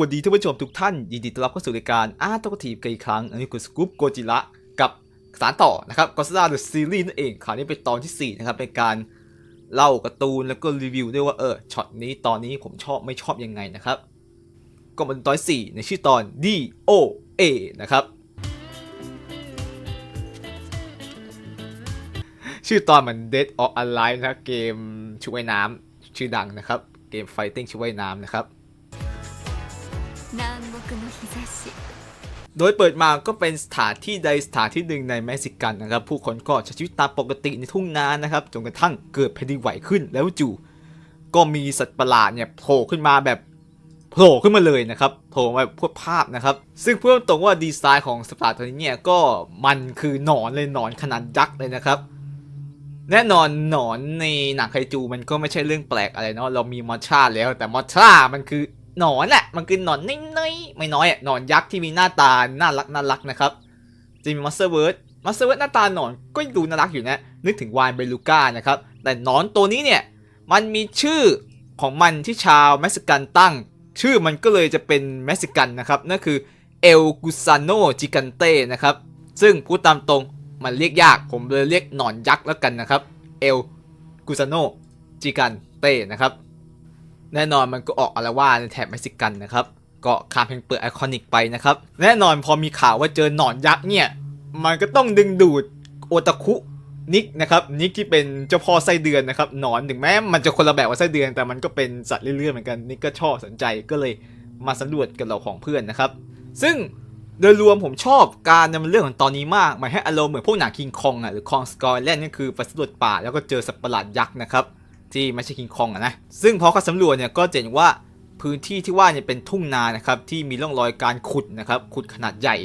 วัสดีท่านผู้ชมทุกท่าน ยินดีต้อนรับเข้าสู่รายการอาร์ตกทีฟกันอีกครั้ง อันนี้คือสกู๊ปโกจิระกับสารต่อนะครับก็สตาร์เดอะซีรีส์นั่นเองคราวนี้เป็นตอนที่ 4 นะครับเป็นการเล่าการ์ตูนแล้วก็รีวิวด้วยว่าเออช็อตนี้ตอนนี้ผมชอบไม่ชอบยังไงนะครับ ก็เป็นตอน 4 ในชื่อตอน D O A นะครับชื่อตอนมัน Dead or Alive นะเกมช่วยน้ำชื่อดังนะครับ เกมไฟติ้งช่วยน้ำนะครับ โดยเปิดมาก็เป็นสถานที่ใดสถานที่หนึ่งในเม็กซิกันนะครับ ผู้คนก็ใช้ชีวิตตามปกติในทุ่งนานะครับจนกระทั่งเกิดแผ่นดินไหวขึ้นแล้วจู่ก็มีสัตว์ประหลาดเนี่ยโผล่ขึ้นมาแบบโผล่ขึ้นมาเลยนะครับโผล่มาแบบพวกภาพนะครับ ซึ่งเพื่อนตรงว่าดีไซน์ของสัตว์ประหลาดตัวนี้เนี่ยก็มันคือหนอนเลยหนอนขนาดยักษ์เลยนะครับ แน่นอนหนอนในหนังไคจูมันก็ไม่ใช่เรื่องแปลกอะไรเนาะเรามีมอชชาแล้วแต่มอชชามันคือ หนอนแหละมันคือหนอนน้อยๆไม่น้อยอะหนอนยักษ์ที่มีหน้าตาน่ารักน่ารักนะครับจะมีมัสเตอร์เวิร์ดมัสเตอร์เวิร์ดหน้าตาหนอนก็ดูน่ารักอยู่นะนึกถึงวานเบลูก้านะครับแต่หนอนตัวนี้เนี่ยมันมีชื่อของมันที่ชาวเม็กซิกันตั้ง ชื่อมันก็เลยจะเป็นเม็กซิกันนะครับนั่นคือเอลกุซานโนจิกันเต้นะครับซึ่งพูดตามตรงมันเรียกยากผมเลยเรียกหนอนยักษ์แล้วกันนะครับเอลกุซานโนจิกันเต้นะครับ แน่นอนมันก็ออกอารวาในแถบเม็กซิกันนะครับก็ข้ามเพลงเปิดไอคอนิกไปนะครับ แน่นอนพอมีข่าวว่าเจอหนอนยักษ์เนี่ย มันก็ต้องดึงดูดโอตาคุนิกนะครับนิกที่เป็นเจ้าพ่อไส้เดือนนะครับหนอนถึงแม้มันจะคนละแบบว่าไส้เดือน แต่มันก็เป็นสัตว์เรื่อยๆเหมือนกันนิกก็ชอบสนใจก็เลยมาสำรวจกับเราของเพื่อนนะครับ ซึ่งโดยรวมผมชอบการดำเนินเรื่องของตอนนี้มากหมายให้อารมณ์เหมือนพวกหนังคิงคองอะหรือคองสกอร์แลนด์นี่คือไปสำรวจป่าแล้วก็เจอสัตว์ประหลาดยักษ์นะครับ ที่ไม่ใช่คิงคองอะนะซึ่งพอเขาสำรวจเนี่ยก็จะเห็นว่าพื้นที่ที่ว่าเนี่ยเป็นทุ่งนานะครับที่มีร่องรอยการขุดนะครับขุดขนาดใหญ่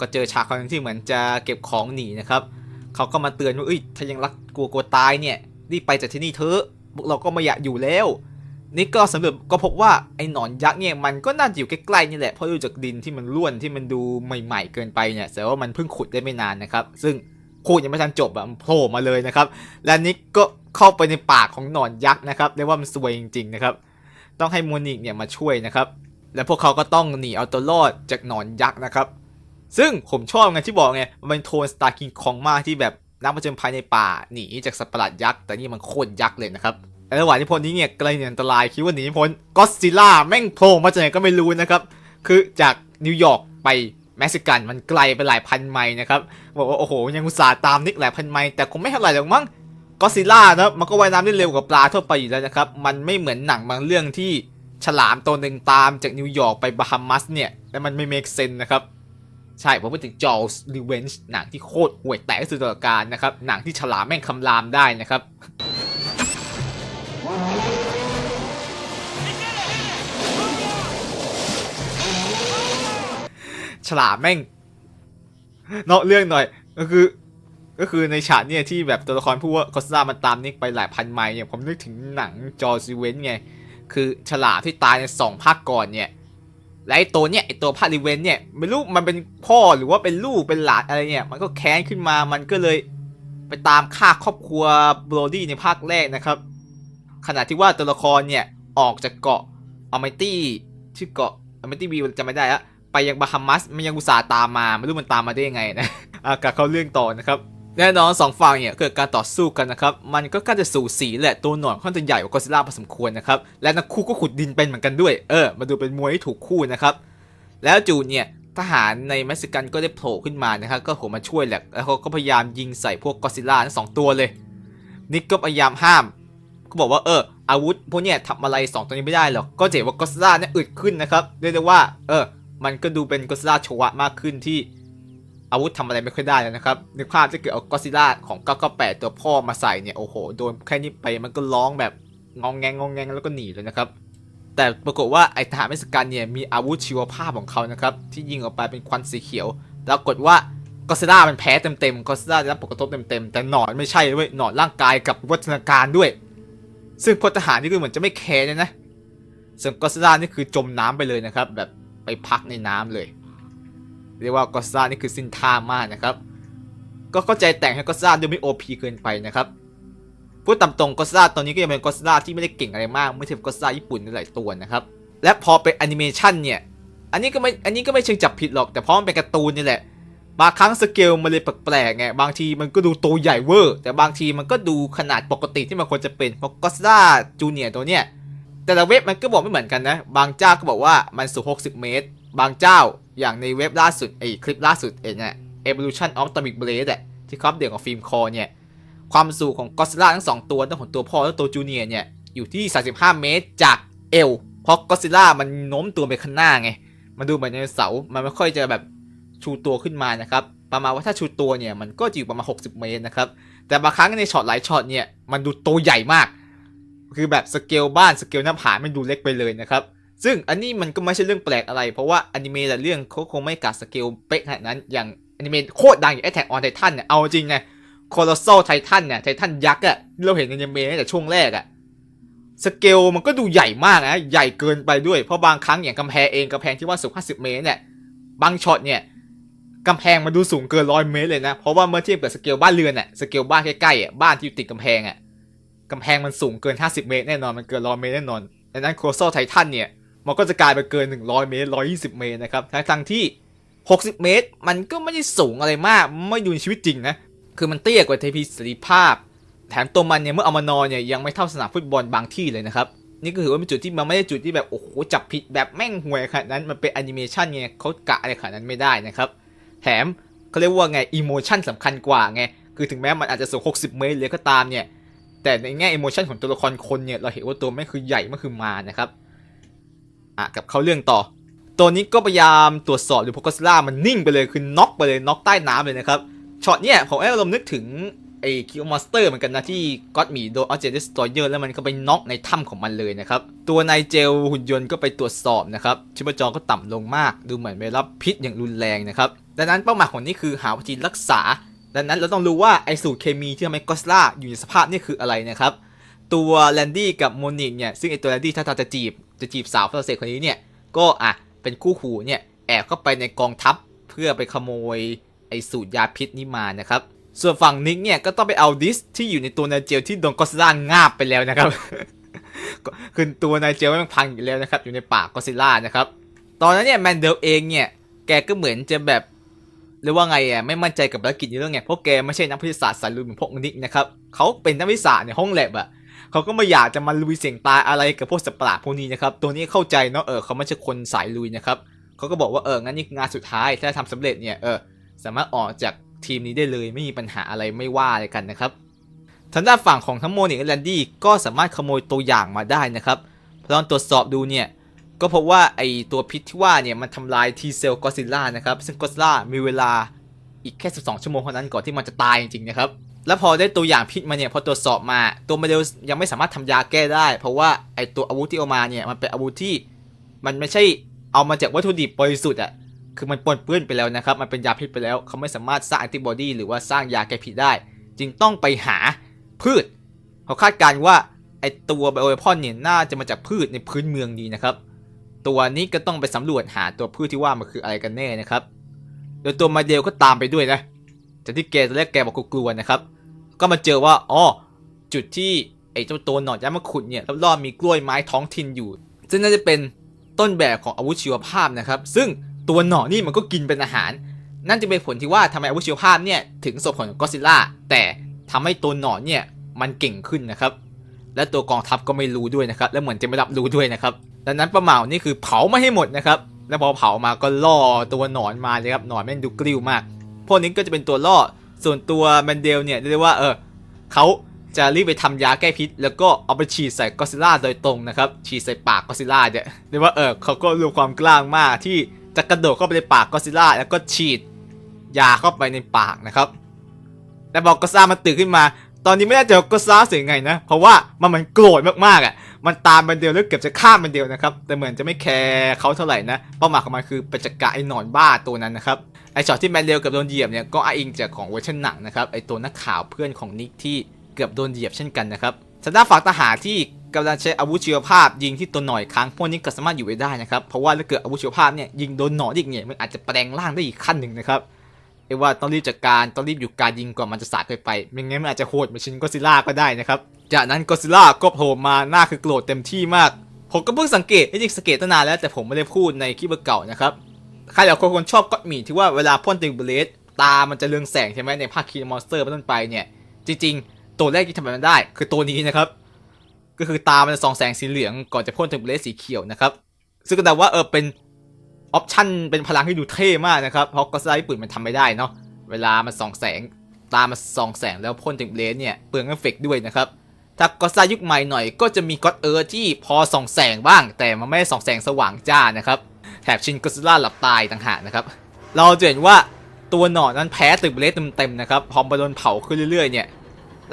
ก็เจอชายคนนึงที่เหมือนจะเก็บของหนีนะครับเขาก็มาเตือนว่าเอ้ยถ้ายังรักกลัวกลัวตายเนี่ยรีบไปจากที่นี่เถอะพวกเราก็ไม่อยากอยู่แล้วนี่ก็สำรวจก็พบว่าไอ้หนอนยักษ์เนี่ยมันก็น่าจะอยู่ใกล้ๆนี่แหละเพราะดูจากดินที่มันร่วนที่มันดูใหม่ๆเกินไปเนี่ยแต่ว่ามันเพิ่งขุดได้ไม่นานนะครับ ซึ่งขุดยังไม่ทันจบอะโผล่มาเลยนะครับ และนิกก็ เข้าไปในปากของหนอนยักษ์นะครับเรียกว่ามันซวยจริง ๆ นะครับ ต้องให้โมนิกเนี่ยมาช่วยนะครับ และพวกเขาก็ต้องหนีเอาตัวรอดจากหนอนยักษ์นะครับ ซึ่งผมชอบไงที่บอกไงมันเป็นโทนสตาร์คิงคองมากที่แบบนักผจญภัยในป่าหนีจากสัตว์ประหลาดยักษ์แต่นี่มันโคตรยักษ์เลยนะครับระหว่างที่พ้นนี้เนี่ยใกลเนี่ยอันตรายคิดว่าหนีพ้นก็ซิล่าแม่งโผล่มาจากไหนก็ไม่รู้นะครับคือจากนิวยอร์กไปเม็กซิกันมันไกลไปหลายพันไมล์นะครับบอกว่าโอ้โหยังอุตส่าห์ตามนิกหลายพันไมล์แต่คงไม่เท่าไหร่หรอกมั้ง ก็ซิล่านะมันก็ว่ายน้ำได้เร็วกว่าปลาทั่วไปอยู่แล้วนะครับ มันไม่เหมือนหนังบางเรื่องที่ฉลามตัวหนึ่งตามจากนิวยอร์กไปบาฮามัสเนี่ยแล้วมันไม่เมคเซนนะครับ ใช่ผมพูดถึงจอร์สรีเวนจ์หนังที่โคตรห่วยแตกสุดตลอดกาลนะครับ หนังที่ฉลามแม่งคำรามได้นะครับฉลามแม่งนอกเรื่องหน่อยก็คือ ก็คือในฉากเนี่ยที่แบบตัวละครพูดว่าคอสตามันตามนิกไปหลายพันไมล์เนี่ยผมนึกถึงหนังจอร์ซีเวนไง คือฉลามที่ตายในสองภาคก่อนเนี่ยและไอตัวเนี่ยไอตัวภารีเวนเนี่ยไม่รู้มันเป็นพ่อหรือว่าเป็นลูกเป็นหลานอะไรเนี่ย มันก็แค้นขึ้นมามันก็เลยไปตามฆ่าครอบครัวโบรดี้ในภาคแรกนะครับ ขณะที่ว่าตัวละครเนี่ยออกจากเกาะอเมตี้ชื่อเกาะอเมตี้วิวจำไม่ได้ละไปยังบาฮามัสมันยังอุตส่าห์ตามมา ไม่รู้มันตามมาได้ยังไงนะอากลับเขาเรื่องต่อนะครับ แน่นอนสองฝั่งเนี่ยเกิดการต่อสู้กันนะครับ มันก็กล้าจะสูสีแหละตัวหนอนค่อนจะใหญ่กว่ากอซิล่าพอสมควรนะครับ และนักคู่ก็ขุดดินเป็นเหมือนกันด้วย เออ มาดูเป็นมวยที่ถูกคู่นะครับ แล้วจูเนี่ยทหารในเม็กซิกันก็ได้โผล่ขึ้นมานะครับ ก็โผล่มาช่วยแหละ แล้วเขาก็พยายามยิงใส่พวกกอซิล่าทั้งสองตัวเลย นิกก็พยายามห้าม ก็บอกว่าเออ อาวุธพวกเนี่ยทำอะไรสองตัวนี้ไม่ได้หรอก ก็เห็นว่ากอซิล่าเนี่ยอึดขึ้นนะครับ เรียกได้ว่า เออ มันก็ดูเป็นกอซิล่าโชวะมากขึ้นที่ อาวุธทำอะไรไม่ค่อยได้แล้วนะครับนึกภาพถ้าเกิดเอากอซิล่าของ 998 ตัวพ่อมาใส่เนี่ยโอ้โหโดนแค่นี้ไปมันก็ร้องแบบงองแงงงองแงงแล้วก็หนีเลยนะครับ แต่ปรากฏว่าไอทหารเม็กซิกันเนี่ยมีอาวุธชีวภาพของเขานะครับที่ยิงออกไปเป็นควันสีเขียวปรากฏว่ากอซิล่ามันแพ้เต็มๆกอซิล่าได้รับผลกระทบเต็มๆแต่หนอนไม่ใช่เว้ยหนอนร่างกายกับวัฒนาการด้วย ซึ่งพลทหารนี่ก็เหมือนจะไม่แคร์เลยนะส่วนกอซิล่านี่คือจมน้ำไปเลยนะครับแบบไปพักในน้ำเลย เรียกว่ากอซ่านี่คือสิ้นท่ามากนะครับ ก็เข้าใจแต่งให้กอซ่าดูไม่โอพีเกินไปนะครับพูดตามตรงกอซ่าตอนนี้ก็ยังเป็นกอซ่าที่ไม่ได้เก่งอะไรมากไม่ใช่กอซ่าญี่ปุ่นในหลายตัวนะครับ และพอเป็นแอนิเมชันเนี่ยอันนี้ก็ไม่อันนี้ก็ไม่เชิงจับผิดหรอกแต่เพราะมันเป็นการ์ตูนนี่แหละบางครั้งสเกลมันเลยแปลกๆไงบางทีมันก็ดูโตใหญ่เวอร์แต่บางทีมันก็ดูขนาดปกติที่มันควรจะเป็นเพราะก็ส l าจูเนียตัวเนี้ยแต่ละเว็บมันก็บอกไม่เหมือนกันนะ บางเจ้าก็บอกว่ามันสูง 60 เมตร บางเจ้า อย่างในเว็บล่าสุดไอ้คลิปล่าสุดเองเนี่ย Evolution of Atomic Blade อะที่เขาอัปเดตของฟิล์มคอเนี่ย ความสูงของก็ส l าทั้งสองตัวทั้งของตัวพ่อและตัวจูเนียเนี่ย อยู่ที่ 35 เมตรจากเอวเพราะก็ส l ามันโน้มตัวไปข้างหน้าไง มันดูเหมือนไดโนเสาร์มันไม่ค่อยจะแบบชูตัวขึ้นมานะครับ ประมาณว่าถ้าชูตัวเนี่ยมันก็จะอยู่ประมาณ 60 เมตรนะครับ แต่บางครั้งในช็อตหลายช็อตเนี่ยมันดูโตวใหญ่มาก คือแบบสเกลบ้านสเกลหน้าผาไม่ดูเล็กไปเลยนะครับ ซึ่งอันนี้มันก็ไม่ใช่เรื่องแปลกอะไร เพราะว่าอนิเมะแต่เรื่องเขาคงไม่กัดสเกลเป๊ะขนาดนั้น อย่างอนิเมะโคตรดังอย่าง Attack on Titan เนี่ย เอาจริงไง Colossal Titan เนี่ย ไททันยักษ์อะเราเห็นในอนิเมะตั้งแต่ช่วงแรกอะสเกลมันก็ดูใหญ่มากนะ ใหญ่เกินไปด้วย เพราะบางครั้งอย่างกำแพงเองกำแพงที่ว่าสูง 50 เมตรเนี่ย บางช็อตเนี่ยกำแพงมันดูสูงเกินร้อยเมตรเลยนะ เพราะว่าเมื่อเทียบกับสเกลบ้านเรือนอะสเกลบ้านใกล้ๆอะบ้านที่อยู่ติดกำแพงอะกำแพงมันสูงเกิน 50 เมตรแน่นอน มันเกิน100เมตรแน่นอนดังนั้นโครโซไททันเนี่ย มันก็จะกลายเป็นเกิน 100 เมตร 120 เมตรนะครับ ทั้งทั้งที่ 60 เมตร มันก็ไม่ได้สูงอะไรมาก ไม่ดูในชีวิตจริงนะ คือมันเตี้ยกว่าเทพีเสรีภาพ แถมตัวมันเนี่ยเมื่อเอามานอนเนี่ยยังไม่เท่าสนามฟุตบอลบางที่เลยนะครับ นี่ก็ถือว่าเป็นจุดที่มันไม่ได้จุดที่แบบโอ้โหจับผิดแบบแม่งห่วยขนาดนั้น มันเป็นแอนิเมชันไงเขากะอะไรขนาดนั้นไม่ได้นะครับ แถมเขาเรียกว่าไงอิโมชันสำคัญกว่าไง คือถึงแม้มันอาจจะสูง 60 เมตรเลยก็ตามเนี่ย แต่ในแง่อิโมชันของตัวละครคนเนี่ยเราเห็นว่าตัวแม่งคือใหญ่มากคือมานะครับ อะกับเขาเรื่องต่อ ตัวนี้ก็พยายามตรวจสอบดูพวกกสล่ามันนิ่งไปเลยคือน็อกไปเลยน็อกใต้น้ำเลยนะครับช็อตเนี่ยผมไอ้ลมณ์นึกถึงไอ้คิวมอนสเตอร์เหมือนกันนะที่ก็อดมีโดนออเจนดิสตอยเยอร์แล้วมันก็ไปน็อกในถ้ำของมันเลยนะครับ ตัวนายเจลหุ่นยนต์ก็ไปตรวจสอบนะครับชีพจรก็ต่ำลงมากดูเหมือนไปรับพิษอย่างรุนแรงนะครับดังนั้นเป้าหมายของนี่คือหาวิธีรักษา ดังนั้นเราต้องรู้ว่าไอสูตรเคมีที่ทำให้กอดล่าอยู่ในสภาพนี่คืออะไรนะครับ ตัวแลนดี้กับโมนิกเนี่ยซึ่งไอตัวแลนดี้ถ้าทาจะจีบ จะจีบสาวฝรั่งเศสคนนี้เนี่ย ก็อะเป็นคู่หูเนี่ยแอบเข้าไปในกองทัพเพื่อไปขโมยไอสูตรยาพิษนี้มานะครับ ส่วนฝั่งนิกเนี่ยก็ต้องไปเอาดิสที่อยู่ในตัวนายเจลที่โดนกอซิล่างาบไปแล้วนะครับ คือตัวนายเจลมันพังอยู่แล้วนะครับ อยู่ในปากกอซิล่านะครับ ตอนนั้นเนี่ยแมนเดลเองเนี่ยแกก็เหมือนจะแบบเรียกว่าไงอะไม่มั่นใจกับภารกิจในเรื่องไงเพราะแกไม่ใช่นักวิทยาศาสตร์สายลุยเหมือนพวกนิกนะครับเขาเป็นนักวิทยาศาสตร์ในห้องแลบอะ เขาก็ไม่อยากจะมาลุยเสี่ยงตายอะไรกับพวกสัตว์ประหลาดพวกนี้นะครับตัวนี้เข้าใจเนาะเออเขาไม่ใช่คนสายลุยนะครับเขาก็บอกว่าเอองั้นนี่งานสุดท้ายถ้าทำสำเร็จเนี่ยเออสามารถออกจากทีมนี้ได้เลยไม่มีปัญหาอะไรไม่ว่าอะไรกันนะครับทางด้านฝั่งของทั้งโมนิกและแลนดี้ก็สามารถขโมยตัวอย่างมาได้นะครับพอลองตรวจสอบดูเนี่ยก็พบว่าไอตัวพิษที่ว่าเนี่ยมันทำลายทีเซลกอซิล่านะครับซึ่งกอซิล่ามีเวลาอีกแค่ 12 ชั่วโมงเท่านั้นก่อนที่มันจะตายจริงๆนะครับ แล้วพอได้ตัวอย่างพิษมาเนี่ยพอตรวจสอบมาตัวโมเดลยังไม่สามารถทำยาแก้ได้ เพราะว่าไอตัวอาวุธที่เอามาเนี่ยมันเป็นอาวุธที่มันไม่ใช่เอามาจากวัตถุดิบบริสุทธิ์อะคือมันปนเปื้อนไปแล้วนะครับ มันเป็นยาพิษไปแล้ว เขาไม่สามารถสร้างแอนติบอดีหรือว่าสร้างยาแก้พิษได้ จึงต้องไปหาพืช เขาคาดการณ์ว่าไอตัวไบโอเวพอนเนี่ยน่าจะมาจากพืชในพื้นเมืองนี้นะครับ ตัวนี้ก็ต้องไปสำรวจหาตัวพืชที่ว่ามันคืออะไรกันแน่นะครับ โดยตัวมาเดลก็ตามไปด้วยนะ จากที่แกตอนแรกแกบอกกลัวๆนะครับ ก็มาเจอว่าอ๋อจุดที่ไอ้เจ้าตัวหนอนยักษ์มาขุดเนี่ยรอบๆมีกล้วยไม้ท้องถิ่นอยู่ ซึ่งน่าจะเป็นต้นแบบของอาวุธชีวภาพนะครับ ซึ่งตัวหนอนนี่มันก็กินเป็นอาหาร นั่นจะเป็นผลที่ว่าทำไมอาวุธชีวภาพเนี่ยถึงส่งผลกับก็อซิลล่าแต่ทำให้ตัวหนอนเนี่ยมันเก่งขึ้นนะครับ และตัวกองทัพก็ไม่รู้ด้วยนะครับ และเหมือนจะไม่รับรู้ด้วยนะครับ ดังนั้นป้าเหมานี่คือเผาไม่ให้หมดนะครับ แล้วพอเผามาก็ล่อตัวหนอนมาเลยครับหนอนแม่งดูกริ้วมาก พวกนี้ก็จะเป็นตัวล่อ ส่วนตัวแมนเดลเนี่ยเรียกได้ว่าเออเขาจะรีบไปทำยาแก้พิษ แล้วก็เอาไปฉีดใส่ก็ซิล่าโดยตรงนะครับ ฉีดใส่ปากก็ซิล่าเนี่ยเรียกว่าเออเขาก็รวมความกล้ามากที่จะกระโดดเข้าไปในปากก็ซิล่าแล้วก็ฉีดยาเข้าไปในปากนะครับแต่บอกก็อดซิลล่ามันตื่นขึ้นมา ตอนนี้ไม่แน่ใจว่าก็อดซิลล่าเสียงไงนะ เพราะว่ามันมือนโกรธมากๆอะ มันตามมันเดียวแล้วเกือบจะฆ่ามันเดียวนะครับ แต่เหมือนจะไม่แคร์เขาเท่าไหร่นะ เป้าหมายของมันคือไปจัดการไอ้หนอนบ้าตัวนั้นนะครับ ไอ้ช็อตที่แมนเดลเกือบโดนเหยียบเนี่ยก็อ้างอิงจากของเวอร์ชันหนังนะครับไอ้ตัวนักข่าวเพื่อนของนิกที่เกือบโดนเหยียบเช่นกันนะครับทางด้านฝั่งทหารที่กำลังใช้อาวุธชีวภาพยิงที่ตัวหน่อยครั้งพวกนี้ก็สามารถอยู่ไว้ได้นะครับเพราะว่าถ้าเกิดอาวุธชีวภาพเนี่ยยิงโดนหนอนอีกเนี่ยมันอาจจะแปลงร่างได้อีกขั้นหนึ่งนะครับเรียกว่าต้องรีบจัดการต้องรีบอยู่การยิงก่อนมันจะสาดเกินไปไม่งั้นมันอาจจะโหดเหมือนชินก็ซิล่าก็ได้นะครับจากนั้นก็ซิล่าก็โผล่มาหน้าคือโกรธเต็มที่มากผมก็เพิ่งสังเกตจริงสังเกตตั้งนานแล้วแต่ผมไม่ได้พูดในคลิปเก่านะครับ ใครหลายคนคนชอบก็อดหมีที่ว่าเวลาพ่นติงเบลดตา มันจะเรืองแสงใช่ไหมในภาคคีมอนสเตอร์เป็นต้นไปเนี่ย จริง ๆ ตัวแรกที่ทำแบบนั้นได้ คือตัวนี้นะครับ ก็คือตา มันจะส่องแสงสีเหลืองก่อนจะพ่นติงเบลดสีเขียวนะครับ ซึ่งก็แปลว่าเออเป็นออปชั่นเป็นพลังที่ดูเท่มากนะครับ เพราะก็สไลด์ปืนมันทำไม่ได้เนาะ เวลามันส่องแสง ตา มันส่องแสงแล้วพ่นติงเบลดเนี่ยเปลืองเอฟเฟกต์ด้วยนะครับ ถ้าก็สไลด์ยุคใหม่หน่อย ก็จะมีก็อดเอิร์ที่พอส่องแสงบ้าง แต่มันไม่ส่องแสงสว่างจ้านะครับ แถบชินก็ซิล่าหลับตายต่างหากนะครับ เราจะเห็นว่าตัวหนอนนั้นแพ้ตึกเบลดเต็มๆนะครับ พอมาโดนเผาขึ้นเรื่อยๆเนี่ย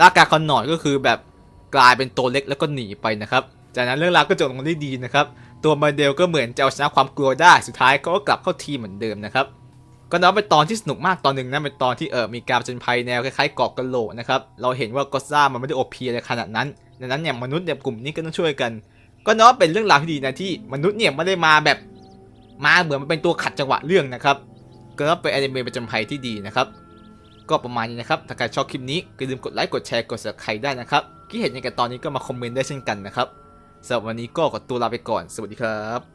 ร่างกายของหนอนก็คือแบบกลายเป็นตัวเล็กแล้วก็หนีไปนะครับ จากนั้นเรื่องราวก็จบลงได้ดีนะครับ ตัวมาเดลก็เหมือนจะเอาชนะความกลัวได้ สุดท้ายก็กลับเข้าทีเหมือนเดิมนะครับ ก็นับเป็นตอนที่สนุกมากตอนหนึ่งนะเป็นตอนที่เออมีการจญภัยแนวคล้ายๆเกาะกระโหลกนะครับ เราเห็นว่ากอซ่ามันไม่ได้โอพีอะไรขนาดนั้น ดังนั้นเนี่ยมนุษย์เนี่ยกลุ่มนี้ก็ต้องช่วยกัน ก็นับเป็นเรื่องราวที่ดีนะที่มนุษย์เนี่ยไม่ได้มาแบบ มาเหมือนมันเป็นตัวขัดจังหวะเรื่องนะครับก็เป็นแอนิเมะประจำภัยที่ดีนะครับ ก็ประมาณนี้นะครับ ถ้าใครชอบคลิปนี้ก็อย่าลืมกดไลค์ กดแชร์ กด subscribe ได้นะครับคิดเห็นยังไงกันตอนนี้ก็มาคอมเมนต์ได้เช่นกันนะครับสำหรับวันนี้ก็ขอตัวลาไปก่อน สวัสดีครับ